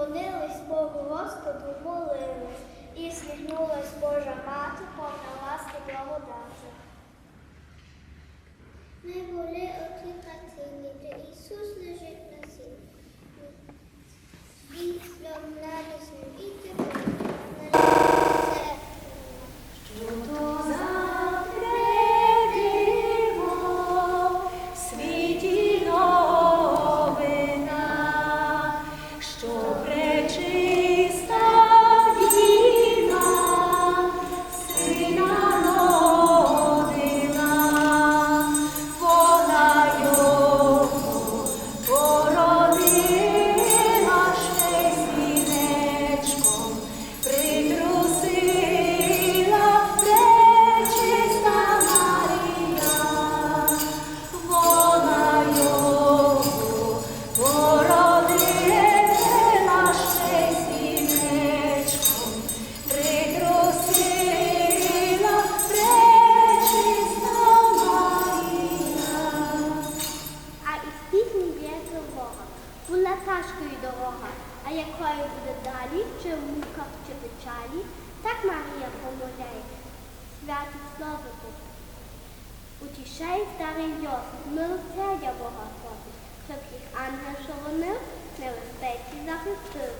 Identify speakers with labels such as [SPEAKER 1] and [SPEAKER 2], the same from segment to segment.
[SPEAKER 1] Ісусові вклонились, Богу Господу молились, і сміхнулась Божа мати, повна ласки благодати. У тій де Ісус лежить на сіні. Світлом радісним і теплим печалі, так Марія помоляє. Святить слово Боже. Утішає старий Йосип, милосердя Бога просить, щоб їх ангел, що небезпеці захистив.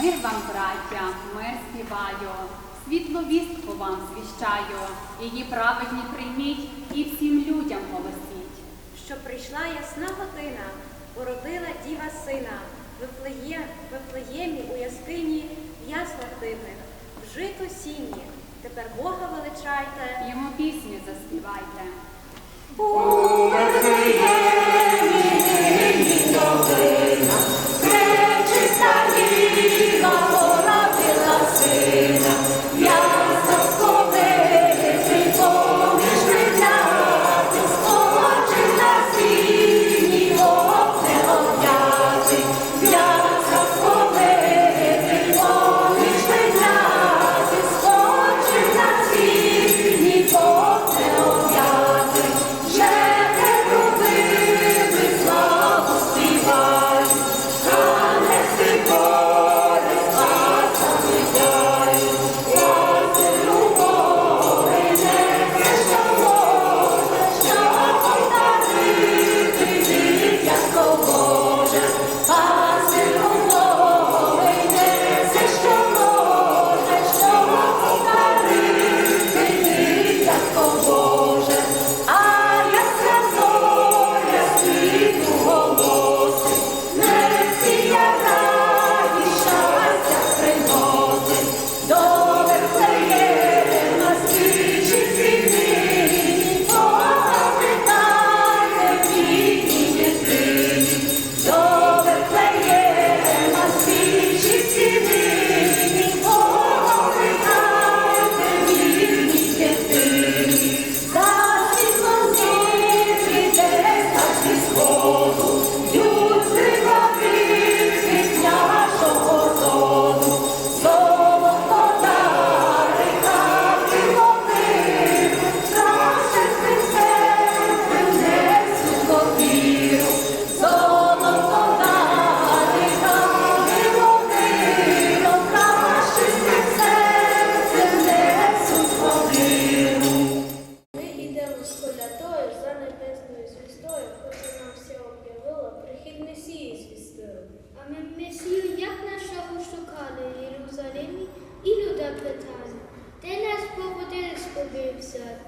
[SPEAKER 2] Мир вам, браття, мир співаю, світлу вістку вам звіщаю, її праведні прийміть і всім людям голосіть.
[SPEAKER 3] що прийшла ясна година, породила діва сина, Вифлеє, Вифлеємі у яскині, в яслах дивних, в жито сіні. Тепер Бога величайте.
[SPEAKER 2] Йому пісню заспівайте.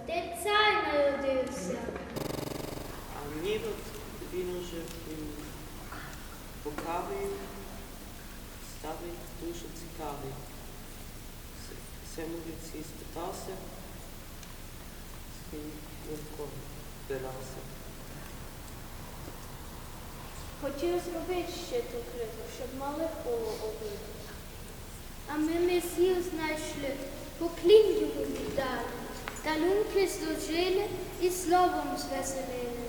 [SPEAKER 1] Де цар народився.
[SPEAKER 4] А нібот він уже покавий, ставить дуже цікавий. Все мудреці спитався, ким легко вбирався.
[SPEAKER 1] Хотів зробити ще ту кризу, щоб малих було обидно. А ми Месію знайшли, поклін йому віддали, талунки служили і словом звеселили.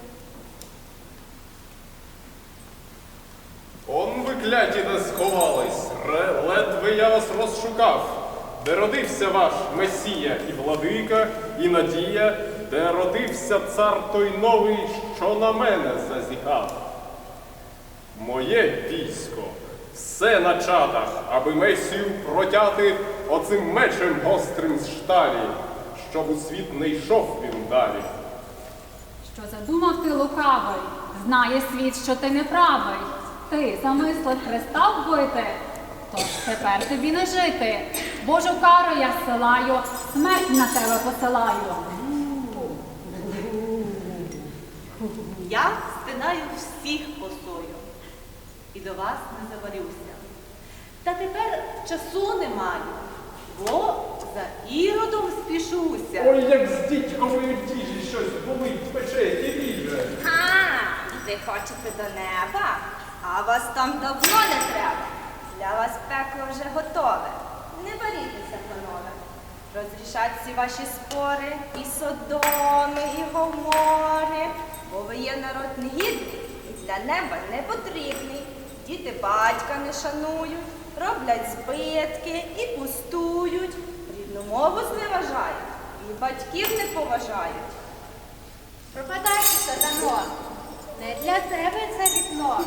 [SPEAKER 5] Он ви кляті де сховались, ледве я вас розшукав. де родився ваш Месія і владика, і надія, де родився цар той новий, що на мене зазіхав. Моє військо, все на чатах, аби Месію протяти оцим мечем гострим з шталі, щоб у світ не йшов він далі.
[SPEAKER 6] Що задумав ти лукавий, знає світ, що ти неправий. Ти замислив Христа вбити, тож тепер тобі не жити. Божу кару я зсилаю, смерть на тебе посилаю.
[SPEAKER 7] Я стинаю всіх косою і до вас не заварюся. Та тепер часу не маю, бо за іродом спішуся.
[SPEAKER 5] Ой, як з дідькової діжі щось болить, пече і ріже.
[SPEAKER 8] А, ви хочете до неба, а вас там давно не треба. Для вас пекло вже готове. Не борітеся, панове. Розрішать всі ваші спори і содоми, і гомори, бо ви є народ негідний і для неба не потрібний. Діти батька не шанують, роблять збитки і пустують, рідну мову зневажають, і батьків не поважають.
[SPEAKER 3] Пропадайте, сатано, не для тебе це вікно.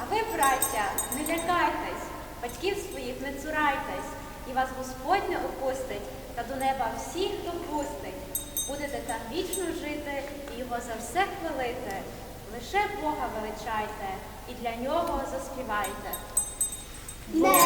[SPEAKER 3] А ви, браття, не лякайтесь, батьків своїх не цурайтесь, і вас Господь не опустить, та до неба всіх допустить. Будете там вічно жити і його за все хвалити. Лише Бога величайте і для нього заспівайте.
[SPEAKER 2] Пісні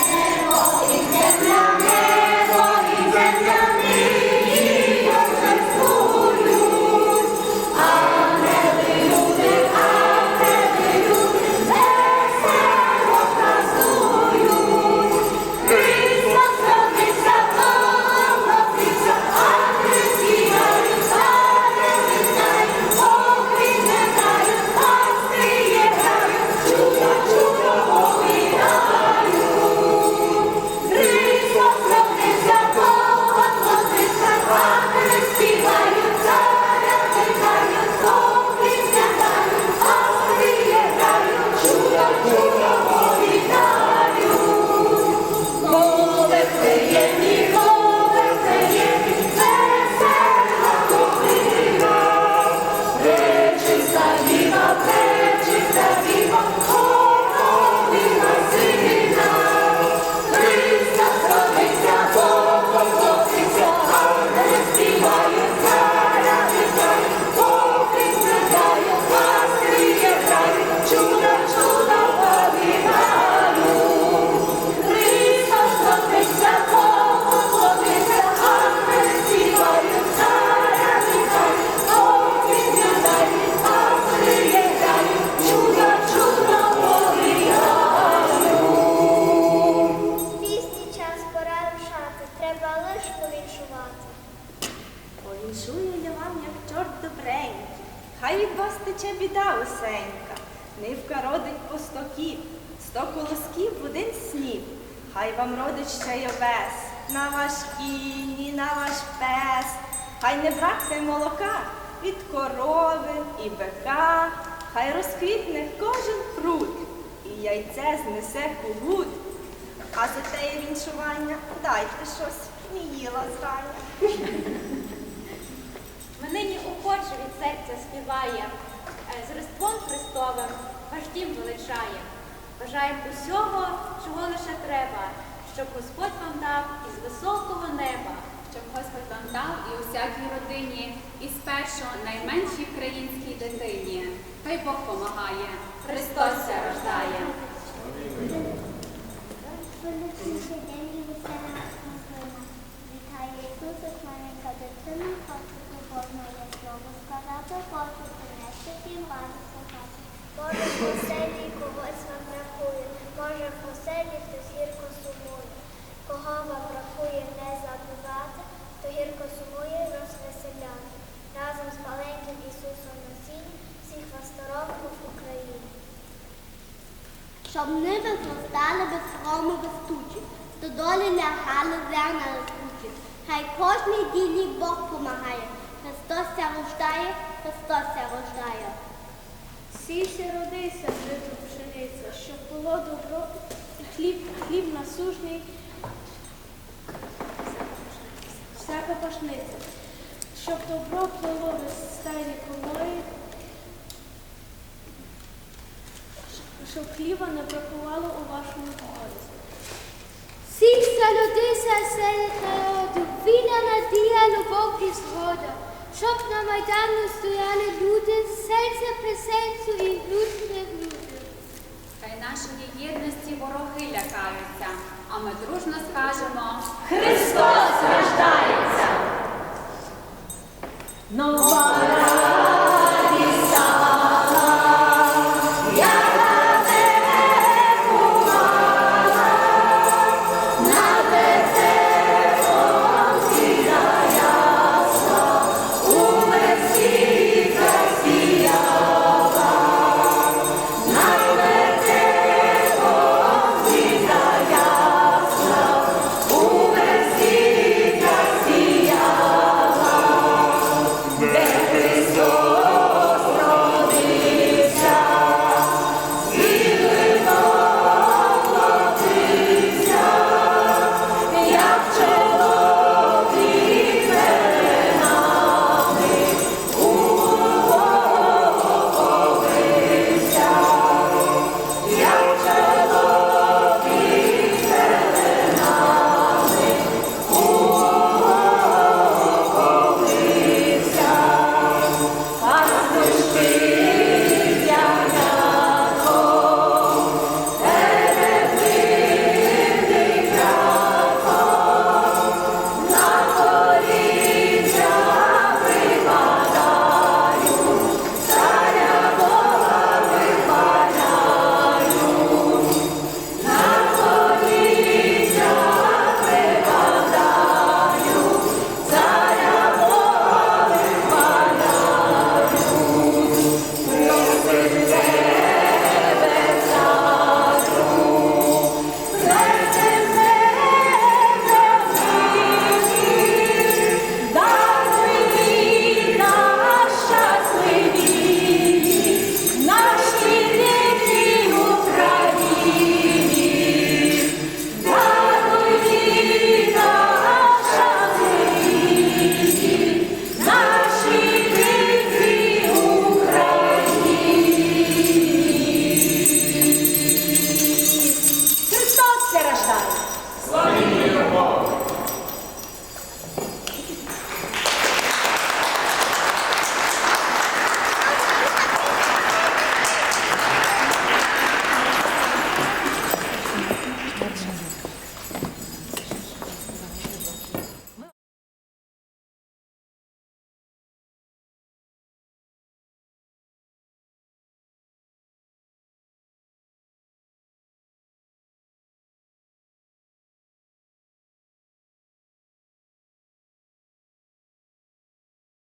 [SPEAKER 8] корови і бика, хай розквітне кожен пруд, і яйце знесе кугут. А за те віншування дайте щось, не їла зрання.
[SPEAKER 3] Нині охоче від серця співає, е, з Різдвом Христовим ваш дім величає. Бажаємо усього, чого лише треба, щоб Господь вам дав із високого неба.
[SPEAKER 6] Дав і усякій родині, і спершу найменшій українській дитині. Хай Бог помагає, Христос ся рождає.
[SPEAKER 2] Вітає Ісуса, маленька дитина, хочу я слово сказати, хочу принести всім радість слухати. Може, в оселі когось вам бракує, може, в оселі хтось сумує. Кого вам бракує не забувати, то гірко сумує розвеселяти. Разом з маленьким Ісусом на сіні всіх вас в Україні. Щоб ниви зростали без срому, без тучі, то долі лягали зерна ростучі. Хай кожній ділі Бог помагає. Христос ся рождає, Христос ся рождає.
[SPEAKER 9] Сійся, родися, жито пшениця, щоб було добро, хліб, хліб насушний, всяка щоб добро плило без стайні колої, щоб хліба не бракувало у вашому дворі.
[SPEAKER 7] Сіся людися серед народу, віна надія, любов і згода, щоб на Майдану стояли люди, серце при серцю і грудь при груди.
[SPEAKER 6] Хай нашої єдності вороги лякаються, а ми дружно скажемо
[SPEAKER 10] Христос рождається!
[SPEAKER 2] Нова